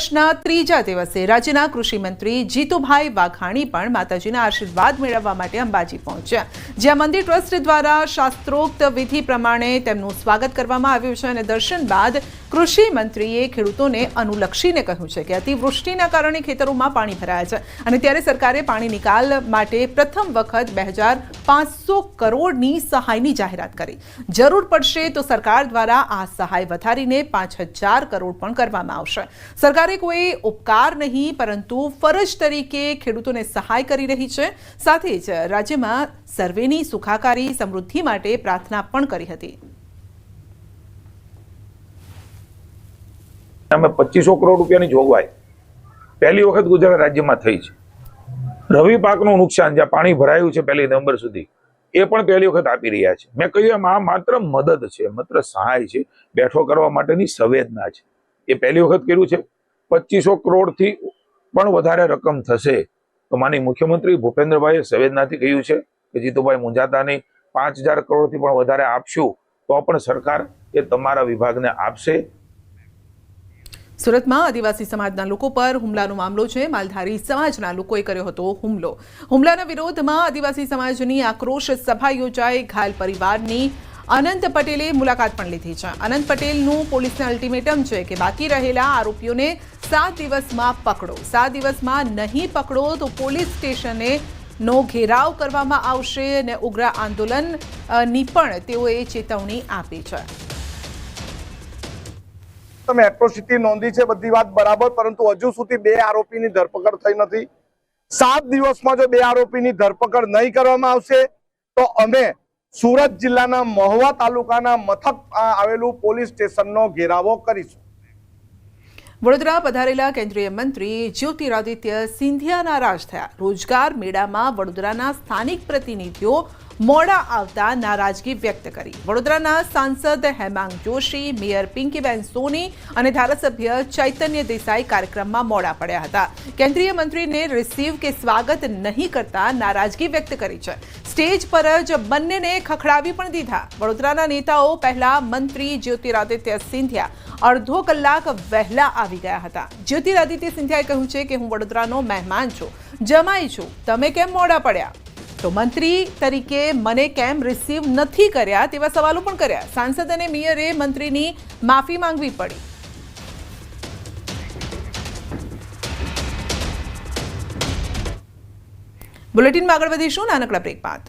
વર્ષના ત્રીજા દિવસે રાજ્યના કૃષિમંત્રી જીતુભાઈ વાઘાણી પણ માતાજીના આશીર્વાદ મેળવવા માટે અંબાજી પહોંચ્યા. જ્યાં મંદિર ટ્રસ્ટ દ્વારા શાસ્ત્રોક્ત વિધિ પ્રમાણે તેમનું સ્વાગત કરવામાં આવ્યું છે અને દર્શન બાદ કૃષિ મંત્રીએ ખેડૂતોને અનુલક્ષીને કહ્યું છે કે અતિવૃષ્ટિના કારણે ખેતરોમાં પાણી ભરાયા છે. અને ત્યારે સરકારે પાણી નિકાલ માટે પ્રથમ વખત બે હજાર પાંચસો કરોડની સહાયની જાહેરાત કરી. જરૂર પડશે તો સરકાર દ્વારા આ સહાય વધારીને પાંચ હજાર કરોડ પણ કરવામાં આવશે. સરકારે કોઈ ઉપકાર નહીં, પરંતુ ફરજ તરીકે ખેડૂતોને સહાય કરી રહી છે. સાથે જ રાજ્યમાં સર્વેની સુખાકારી સમૃદ્ધિ માટે પ્રાર્થના પણ કરી હતી. અમે પચીસો કરોડ રૂપિયાની જોગવાઈ પહેલી વખત ગુજરાત રાજ્યમાં થઈ છે. રવિ પાકનું નુકસાન, જ્યાં પાણી ભરાયું છે પહેલી નવેમ્બર સુધી, એ પણ પહેલી વખત આપી રહ્યા છે. મેં કહ્યું એમ, આ માત્ર મદદ છે, માત્ર સહાય છે, બેઠો કરવા માટેની સંવેદના છે. એ પહેલી વખત કર્યું છે. પચીસો કરોડથી પણ વધારે રકમ થશે. તો માની મુખ્યમંત્રી ભૂપેન્દ્રભાઈએ સંવેદનાથી કહ્યું છે કે જીતુભાઈ મુંજાતા નહીં પાંચ હજાર કરોડથી પણ વધારે આપશું, તો પણ સરકાર એ તમારા વિભાગને આપશે. સુરતમાં આદિવાસી સમાજના લોકો પર હુમલાનો મામલો છે. માલધારી સમાજના લોકોએ કર્યો હતો હુમલો. હુમલાના વિરોધમાં આદિવાસી સમાજની આક્રોશ સભા યોજાઈ. ઘાયલ પરિવારની અનંત પટેલે મુલાકાત પણ લીધી છે. અનંત પટેલનું પોલીસને અલ્ટિમેટમ છે કે બાકી રહેલા આરોપીઓને સાત દિવસમાં પકડો. સાત દિવસમાં નહીં પકડો તો પોલીસ સ્ટેશને નો ઘેરાવ કરવામાં આવશે અને ઉગ્ર આંદોલનની પણ તેઓએ ચેતવણી આપી છે. તમે એટ્રોસિટી નોંધી છે, બધી વાત બરાબર, પરંતુ હજુ સુધી બે આરોપીની ધરપકડ થઈ નથી. સાત દિવસમાં જો બે આરોપીની ધરપકડ નહીં કરવામાં આવશે, તો અમે સુરત જિલ્લાના મહુવા તાલુકાના મથક આવેલું પોલીસ સ્ટેશનનો ઘેરાવો કરીશું. વડોદરા પધારેલા કેન્દ્રીય મંત્રી જ્યોતિરાદિત્ય સિંધિયા નારાજ થયા. રોજગાર મેળામાં વડોદરાના સ્થાનિક પ્રતિનિધિઓ મોડા આવતા નારાજગી વ્યક્ત કરી. વડોદરાના સાંસદ હેમાંગ જોશી, મેયર પિંકીબેન સોની અને ધારાસભ્ય ચૈતન્ય દેસાઈ કાર્યક્રમમાં મોડા પડ્યા હતા. કેન્દ્રીય મંત્રીને રિસીવ કે સ્વાગત નહીં કરતા નારાજગી વ્યક્ત કરી છે. સ્ટેજ પર જ બંનેને ખખડાવી પણ દીધા. વડોદરાના નેતાઓ પહેલા મંત્રી જ્યોતિરાદિત્ય સિંધિયા અડધો કલાક વહેલા આવી ગયા હતા. જ્યોતિરાદિત્ય સિંધિયાએ કહ્યું છે કે હું વડોદરાનો મહેમાન છું, જમાઈ છું. તમે કેમ મોડા પડ્યા? તો મંત્રી તરીકે મને કેમ રિસીવ નથી કર્યા તેવા સવાલો પણ કર્યા. સાંસદ અને મેયરે મંત્રીની માફી માંગવી પડી. બુલેટિનમાં આગળ વધીશું, નાનકડા બ્રેક બાદ.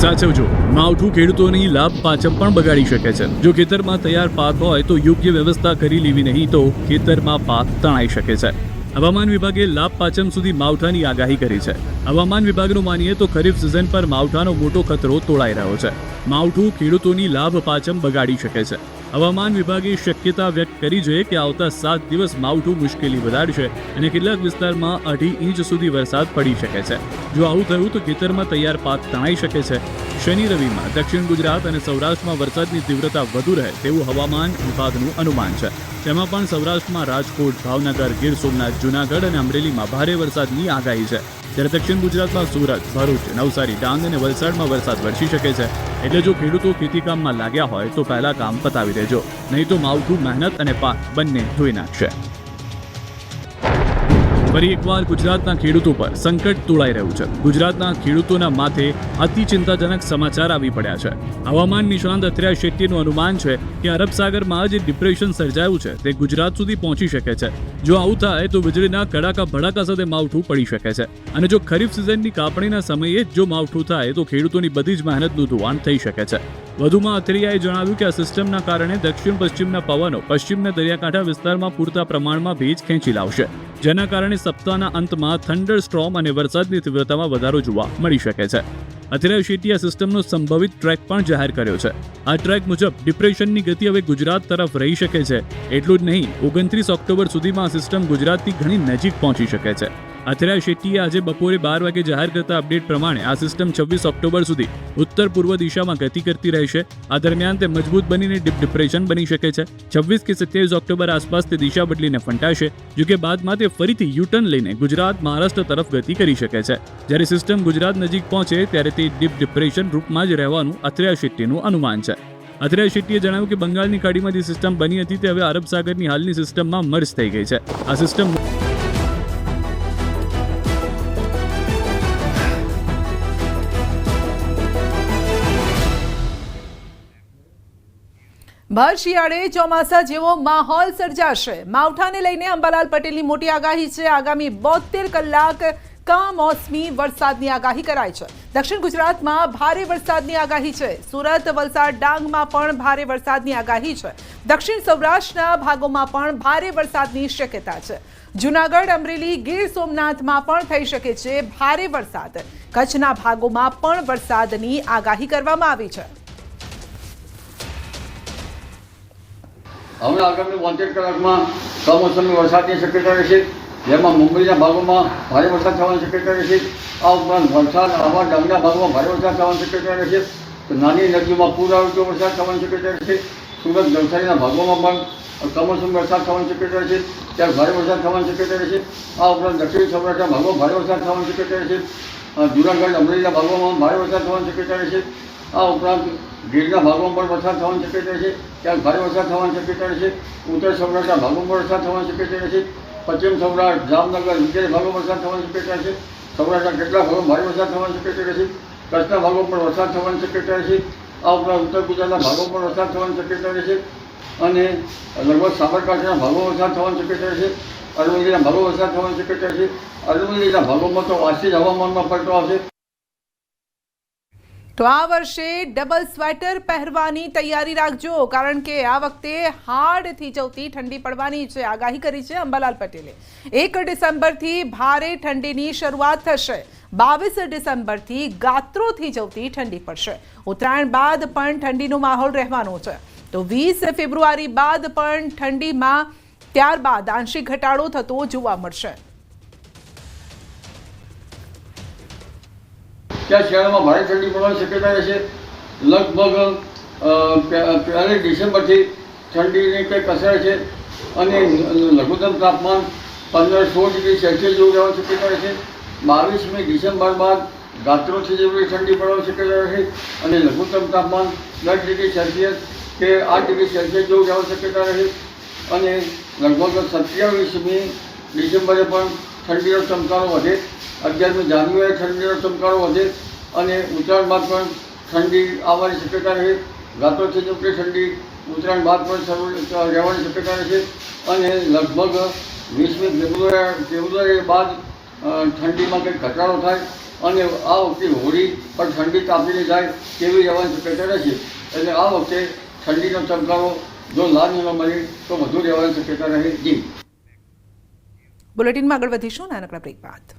સાચવજો માવઠું ખેડૂતોની લાભ પાચમ પણ બગાડી શકે છે. જો ખેતરમાં તૈયાર પાક હોય તો યોગ્ય વ્યવસ્થા કરી લેવી નહીં તો ખેતરમાં પાક તણાઈ શકે છે. હવામાન વિભાગે લાભ પાચમ સુધી માવઠાની આગાહી કરી છે. હવામાન વિભાગનું માનીએ તો ખરીફ સિઝન પર માવઠાનો મોટો ખતરો તોળાઈ રહ્યો છે. માવઠું ખેડૂતોની લાભ પાચમ બગાડી શકે છે. હવામાન વિભાગે શક્યતા વ્યક્ત કરી છે કે આવતા સાત દિવસ માવઠું મુશ્કેલી વધારશે અને કેટલાક વિસ્તારમાં અઢી ઇંચ સુધી વરસાદ પડી શકે છે. જો આવું થયું તો ખેતરમાં તૈયાર પાક તણાઈ શકે છે. શનિ રવિમાં દક્ષિણ ગુજરાત અને સૌરાષ્ટ્રમાં વરસાદની તીવ્રતા વધુ રહે તેવું હવામાન વિભાગનું અનુમાન છે. તેમાં પણ સૌરાષ્ટ્રમાં રાજકોટ, ભાવનગર, ગીર સોમનાથ, જૂનાગઢ અને અમરેલીમાં ભારે વરસાદની આગાહી છે. જ્યારે દક્ષિણ ગુજરાતમાં સુરત, ભરૂચ, નવસારી, ડાંગ અને વલસાડમાં વરસાદ વરસી શકે છે. એટલે જો ખેડૂતો ખેતીકામમાં લાગ્યા હોય તો પહેલા કામ પતાવી દેજો. નહીં તો માવઠું મહેનત અને પાક બંને ધોઈ નાખશે. ફરી એકવાર ગુજરાતના ખેડૂતો પર સંકટ તોળાઈ રહ્યું છે. ગુજરાતના ખેડૂતોના માથે અતિ ચિંતાજનક સમાચાર આવી પડ્યા છે. હવામાન નિષ્ણાંત અત્ર્યા શેટ્ટીનું અનુમાન છે કે અરબ સાગરમાં જે ડિપ્રેશન સર્જાયું છે. તે ગુજરાત સુધી પહોંચી શકે છે. જો આવું થાય તો વીજળીના કડાકા ભડાકા સાથે માવઠું પડી શકે છે. અને જો ખરીફ સિઝનની કાપણીના સમયે જ જો માવઠું થાય તો ખેડૂતોની બધી જ મહેનતનું ધોવાણ થઈ શકે છે. વધુમાં અથરિયાએ જણાવ્યું કે આ સિસ્ટમના કારણે દક્ષિણ પશ્ચિમના પવનો પશ્ચિમના દરિયાકાંઠા વિસ્તારમાં પૂરતા પ્રમાણમાં ભેજ ખેંચી લાવશે. જેના કારણે સપ્તાહના અંતમાં થંડર સ્ટ્રોમ અને વરસાદની તીવ્રતામાં વધારો જોવા મળી શકે છે. અત્યારે શેટ્ટીએ સિસ્ટમનો સંભવિત ટ્રેક પણ જાહેર કર્યો છે. આ ટ્રેક મુજબ ડિપ્રેશનની ગતિ હવે ગુજરાત તરફ રહી શકે છે. એટલું જ નહીં, ઓગણત્રીસ ઓક્ટોબર સુધીમાં આ સિસ્ટમ ગુજરાતથી ઘણી નજીક પહોંચી શકે છે. અથિરા શેટ્ટીએ આજે બપોરે બાર વાગે જાહેર કરતા અપડેટ પ્રમાણે આ સિસ્ટમ છવ્વીસ ઓક્ટોબર સુધી ઉત્તર પૂર્વ દિશામાં ગતિ કરતી રહેશે. આ દરમિયાન તે મજબૂત બનીને ડીપ, ડિપ્રેશન બની શકે છે. છવ્વીસ કે સત્યાવીસ ઓક્ટોબર આસપાસ તે દિશા બદલીને ફંટાશે, જો કે બાદમાં તે ફરીથી યુટર્ન લઈને ગુજરાત, મહારાષ્ટ્ર તરફ ગતિ કરી શકે છે. જ્યારે સિસ્ટમ ગુજરાત નજીક પહોંચે, ત્યારે તે ડીપ, ડિપ્રેશન રૂપમાં જ રહેવાનું અથિરા શેટ્ટીનું અનુમાન છે. અથિરા શેટ્ટીએ જણાવ્યું કે બંગાળની ખાડીમાં જે સિસ્ટમ બની હતી તે હવે અરબ સાગરની હાલની સિસ્ટમમાં મર્જ થઈ ગઈ છે. આ સિસ્ટમ ભર શિયાળે ચોમાસા જેવો માહોલ સર્જાશે. માવઠાને લઈને અંબાલાલ પટેલની મોટી આગાહી છે. આગામી બોતેર કલાક કમોસમી વરસાદની આગાહી કરાઈ છે. દક્ષિણ ગુજરાતમાં ભારે વરસાદની આગાહી છે. સુરત, વલસાડ, ડાંગમાં પણ ભારે વરસાદની આગાહી છે. દક્ષિણ સૌરાષ્ટ્રના ભાગોમાં પણ ભારે વરસાદની શક્યતા છે. જુનાગઢ, અમરેલી, ગીર સોમનાથમાં પણ થઈ શકે છે ભારે વરસાદ. કચ્છના ભાગોમાં પણ વરસાદની આગાહી કરવામાં આવી છે. હવે આગામી બોતેર કલાકમાં કમોસમી વરસાદની શક્યતા રહેશે જેમાં મુંબઈના ભાગોમાં ભારે વરસાદ થવાની શક્યતા રહેશે આ ઉપરાંત વલસાડ આવા ડાંગના ભાગોમાં ભારે વરસાદ થવાની શક્યતા રહેશે નાની નદીઓમાં પૂર આવે તો વરસાદ થવાની શક્યતા રહેશે સુરત, નવસારીના ભાગોમાં પણ કમોસમી વરસાદ થવાની શક્યતા રહેશે ત્યારે ભારે વરસાદ થવાની શક્યતા રહેશે આ ઉપરાંત દક્ષિણ સૌરાષ્ટ્રના ભાગોમાં ભારે વરસાદ થવાની શક્યતા રહેશે જૂનાગઢ, અમરેલીના ભાગોમાં ભારે વરસાદ થવાની શક્યતા રહેશે આ ઉપરાંત ગીરના ભાગોમાં પણ વરસાદ થવાની શક્યતા છે, ત્યાં ભારે વરસાદ થવાની શક્યતા રહેશે ઉત્તર સૌરાષ્ટ્રના ભાગોમાં વરસાદ થવાની શક્યતા રહેશે પશ્ચિમ સૌરાષ્ટ્ર, જામનગર વગેરે ભાગોમાં વરસાદ થવાની શક્યતા છે, સૌરાષ્ટ્રના કેટલાક ભાગોમાં ભારે વરસાદ થવાની શક્યતા છે, કચ્છના ભાગો પણ વરસાદ થવાની શક્યતા રહેશે આ ઉપરાંત ઉત્તર ગુજરાતના ભાગો પણ વરસાદ થવાની શક્યતા રહેશે અને લગભગ સાબરકાંઠાના ભાગો વરસાદ થવાની શક્યતા રહેશે અરવલ્લીના ભાગો વરસાદ થવાની શક્યતા છે, અરવલ્લીના ભાગોમાં તો જ હવામાનમાં પલટો આવશે. તો આ વર્ષે ડબલ સ્વેટર પહેરવાની તૈયારી રાખજો, કારણ કે આ વખતે હાડ થીજવતી ઠંડી પડવાની છે. આગાહી કરી છે અંબાલાલ પટેલે. એક ડિસેમ્બરથી ભારે ઠંડીની શરૂઆત થશે. બાવીસ ડિસેમ્બરથી ગાત્રોથી જવતી ઠંડી પડશે. ઉત્તરાયણ બાદ પણ ઠંડીનો માહોલ રહેવાનો છે. તો વીસ ફેબ્રુઆરી બાદ પણ ઠંડીમાં ત્યારબાદ આંશિક ઘટાડો થતો જોવા મળશે. ત્યાં શિયાળામાં ભારે ઠંડી પડવાની શક્યતા રહેશે. લગભગ પહેલી ડિસેમ્બરથી ઠંડીની કંઈક અસર છે અને લઘુત્તમ તાપમાન પંદર સોળ ડિગ્રી સેલ્સિયસ જેવું રહેવાની શક્યતા રહેશે. બાવીસમી ડિસેમ્બર બાદ ગાત્રોથી જેવી ઠંડી પડવાની શક્યતા રહેશે અને લઘુત્તમ તાપમાન દસ ડિગ્રી સેલ્સિયસ કે આઠ ડિગ્રી સેલ્સિયસ જેવું રહેવાની શક્યતા રહે અને લગભગ સત્યાવીસમી ડિસેમ્બરે પણ ઠંડીનો ચમકારો વધે. અગિયારમી જાન્યુઆરી ઠંડીનો ચમકારો વધે અને ઉત્તરાયણ બાદ પણ ઠંડી આવવાની શક્યતા રહે. ગાતોથી જેટલી ઠંડી, ઉત્તરાયણ બાદ પણ રહેવાની શક્યતા રહેશે અને લગભગ વીસમી ફેબ્રુઆરી ફેબ્રુઆરી બાદ ઠંડીમાં કંઈક ઘટાડો થાય અને આ વખતે હોળી પણ ઠંડી તાપીને જાય તેવી રહેવાની શક્યતા રહેશે. એટલે આ વખતે ઠંડીનો ચમકારો જો લાભ ન મળે તો વધુ રહેવાની શક્યતા રહે. જી. બુલેટિનમાં આગળ વધીશું નાનકડા બ્રેક બાદ.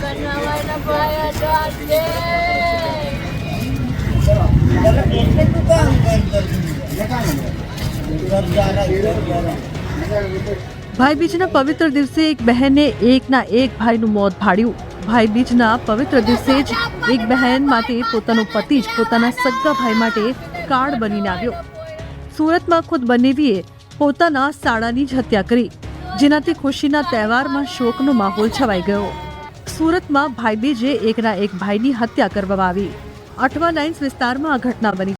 કરવાના પાયા ચાલશે ભાઈ બીજના પવિત્ર દિવસે એક બહેને એકના એક ભાઈનું મોત ભાડ્યું ભાઈ બીજના પવિત્ર દિવસે જ એક બહેન માટે પોતાનો પતિ જ પોતાના સગા ભાઈ માટે કાર્ડ બનીને આવ્યો. સુરતમાં ખુદ બનેવીએ પોતાના સાળાની જ હત્યા કરી. જેનાથી ખુશીના તહેવારમાં શોકનો માહોલ છવાઈ ગયો. સુરતમાં ભાઈબીજે એકના એક ભાઈની હત્યા કરવામાં આવી. અઠવા લાઇન્સ વિસ્તારમાં આ ઘટના બની